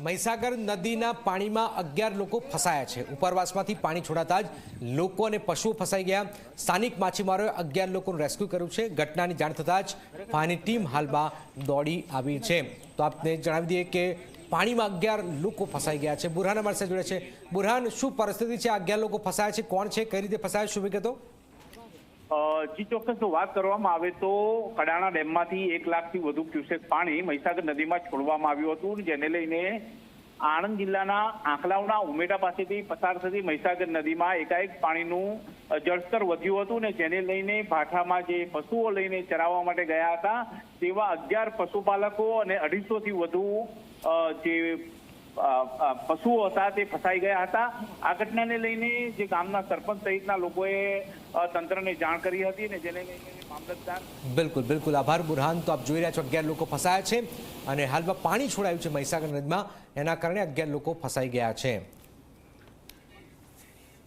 મહીસાગર નદીના પાણીમાં અગિયાર લોકો ફસાયા છે. ઉપરવાસમાંથી પાણી છોડાતા જ લોકો અને પશુઓ ફસાઈ ગયા. સ્થાનિક માછીમારોએ અગિયાર લોકોનું રેસ્ક્યુ કર્યું છે. ઘટનાની જાણ થતાં જ ફાયરની ટીમ હાલમાં દોડી આવી છે. તો આપને જણાવી દઈએ કે પાણીમાં અગિયાર લોકો ફસાઈ ગયા છે. બુરહાન અમારી સાથે જોડે છે. બુરહાન, શું પરિસ્થિતિ છે? અગિયાર લોકો ફસાયા છે? કોણ છે? કઈ રીતે ફસાયા શું વિગતો? જી ચોક્કસ વાત કરવામાં આવે તો કડાણા ડેમમાંથી એક લાખથી વધુ ક્યુસેક પાણી મહીસાગર નદીમાં છોડવામાં આવ્યું હતું જેને લઈને આણંદ જિલ્લાના આંકલાવના ઉમેટા પાસેથી પસાર થતી મહીસાગર નદીમાં એકાએક પાણીનું જળસ્તર વધ્યું હતું ને જેને લઈને ભાઠામાં જે પશુઓ લઈને ચરાવવા માટે ગયા હતા, તેવા અગિયાર પશુપાલકો અને અઢીસોથી વધુ જે પશુઓ હતા તે ફસાઈ ગયા હતા. આ ઘટનાને લઈને જે ગામના સરપંચ સહિતના લોકોએ તંત્રને જાણ કરી હતી ને જેને લઈને મામલતદાર બિલકુલ બિલકુલ. આભાર બુરહાન. તો આપ જોઈ રહ્યા છો અગિયાર લોકો ફસાયા છે અને હાલમાં પાણી છોડાયું છે મહીસાગર નદીમાં. એના કારણે અગિયાર લોકો ફસાઈ ગયા છે.